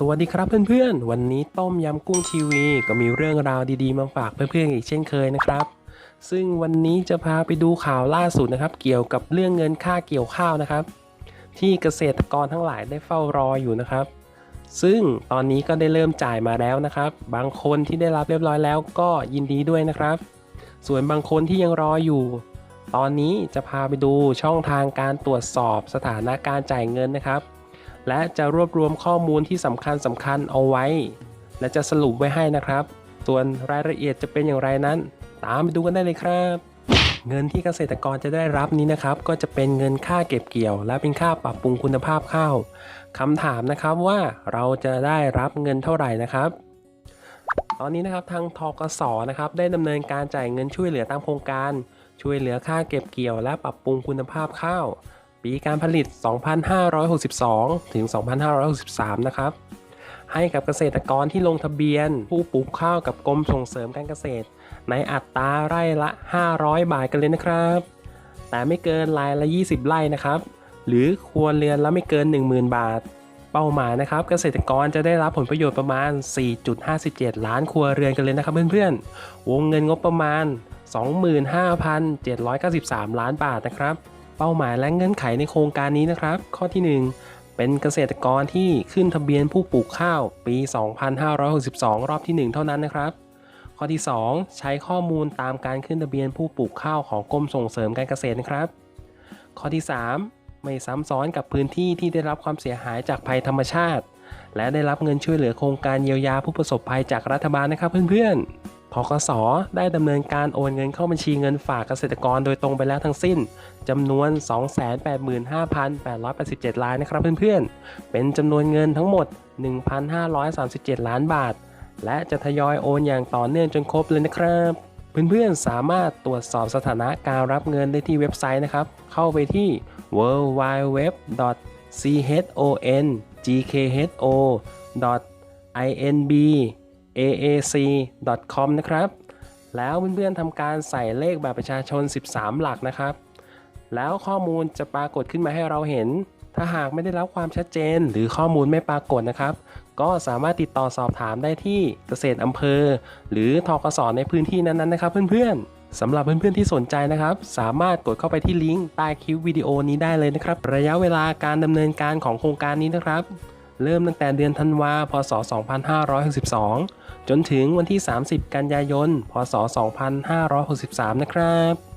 สวัสดีครับเพื่อนๆ วันนี้ต้มยำกุ้งทีวี ก็มีเรื่องราวดีๆมาฝากเพื่อนๆอีกเช่นเคยนะครับ ซึ่งวันนี้จะพาไปดูข่าวล่าสุดนะครับ เกี่ยวกับเรื่องเงินค่าเกี่ยวข้าวนะครับ ที่เกษตรกรทั้งหลายได้เฝ้ารออยู่นะครับ ซึ่งตอนนี้ก็ได้เริ่มจ่ายมาแล้วนะครับ บางคนที่ได้รับเรียบร้อยแล้วก็ยินดีด้วยนะครับ ส่วนบางคนที่ยังรออยู่ ตอนนี้จะพาไปดูช่องทางการตรวจสอบสถานะการจ่ายเงินนะครับ และจะรวบรวมข้อมูลที่สำคัญสำคัญเอาไว้ และจะสรุปไว้ให้นะครับ ส่วนรายละเอียดจะเป็นอย่างไรนั้น ตามไปดูกันได้เลยครับ เงินที่เกษตรกรจะได้รับนี้นะครับ ก็จะเป็นเงินค่าเก็บเกี่ยว และเป็นค่าปรับปรุงคุณภาพข้าวคำถามนะครับว่าเราจะได้รับเงินเท่าไหร่นะครับตอนนี้นะครับทางทกสนะครับได้ดำเนินการจ่ายเงินช่วยเหลือตามโครงการ ช่วยเหลือค่าเก็บเกี่ยวและปรับปรุงคุณภาพข้าว ปีการผลิต 2562 ถึง 2563 นะครับ ให้กับเกษตรกรที่ลงทะเบียน ผู้ปลูกข้าวกับกรมส่งเสริมการเกษตร ในอัตราไร่ละ 500 บาทกันเลยนะครับ แต่ไม่เกินรายละ 20 ไร่นะครับ หรือครัวเรือนละไม่เกิน 10,000 บาท เป้าหมายนะครับ เกษตรกรจะได้รับผลประโยชน์ประมาณ 4.57 ล้านครัวเรือนกันเลยนะครับเพื่อนๆ วงเงินงบประมาณ 25,793 ล้านบาทนะครับ เป้าหมายและเงื่อนไขในโครงการนี้นะครับ ข้อที่ 1 เป็นเกษตรกรที่ขึ้นทะเบียนผู้ปลูกข้าวปี 2562 รอบที่ 1 เท่านั้นนะครับ ข้อที่ 2 ใช้ข้อมูลตามการขึ้นทะเบียนผู้ปลูกข้าวของกรมส่งเสริมการเกษตรนะครับ ข้อที่ 3 ไม่ซ้ำซ้อนกับพื้นที่ที่ได้รับความเสียหายจากภัยธรรมชาติ และได้รับเงินช่วยเหลือโครงการเยียวยาผู้ประสบภัยจากรัฐบาลนะครับเพื่อนๆ ทกสได้ดำเนินการโอนเงินเข้าบัญชีเงินฝากเกษตรกรโดยตรงไปแล้วทั้งสิ้นจำนวน 285,887 ล้านนะครับเพื่อนๆ เป็นจำนวนเงินทั้งหมด 1,537 ล้านบาท และจะทยอยโอนอย่างต่อเนื่องจนครบเลยนะครับเพื่อนๆ สามารถตรวจสอบสถานะการรับเงินได้ที่เว็บไซต์นะครับ เข้าไปที่ w w w c h o n g k h o i n b aac.com นะครับ แล้วเพื่อนๆทำการใส่เลขบัตรประชาชน 13 หลักนะครับ แล้วข้อมูลจะปรากฏขึ้นมาให้เราเห็น ถ้าหากไม่ได้รับความชัดเจน หรือข้อมูลไม่ปรากฏนะครับ ก็สามารถติดต่อสอบถามได้ที่เกษตรอำเภอ หรือทกสในพื้นที่นั้นๆนะครับ เพื่อนๆสำหรับเพื่อนๆที่สนใจนะครับ สามารถกดเข้าไปที่ลิงก์ใต้คลิปวิดีโอนี้ได้เลยนะครับ ระยะเวลาการดำเนินการของโครงการนี้นะครับ เริ่มตั้งแต่เดือนธันวาพศ 2562 จนถึงวันที่ 30 กันยายน พศ 2563 นะครับ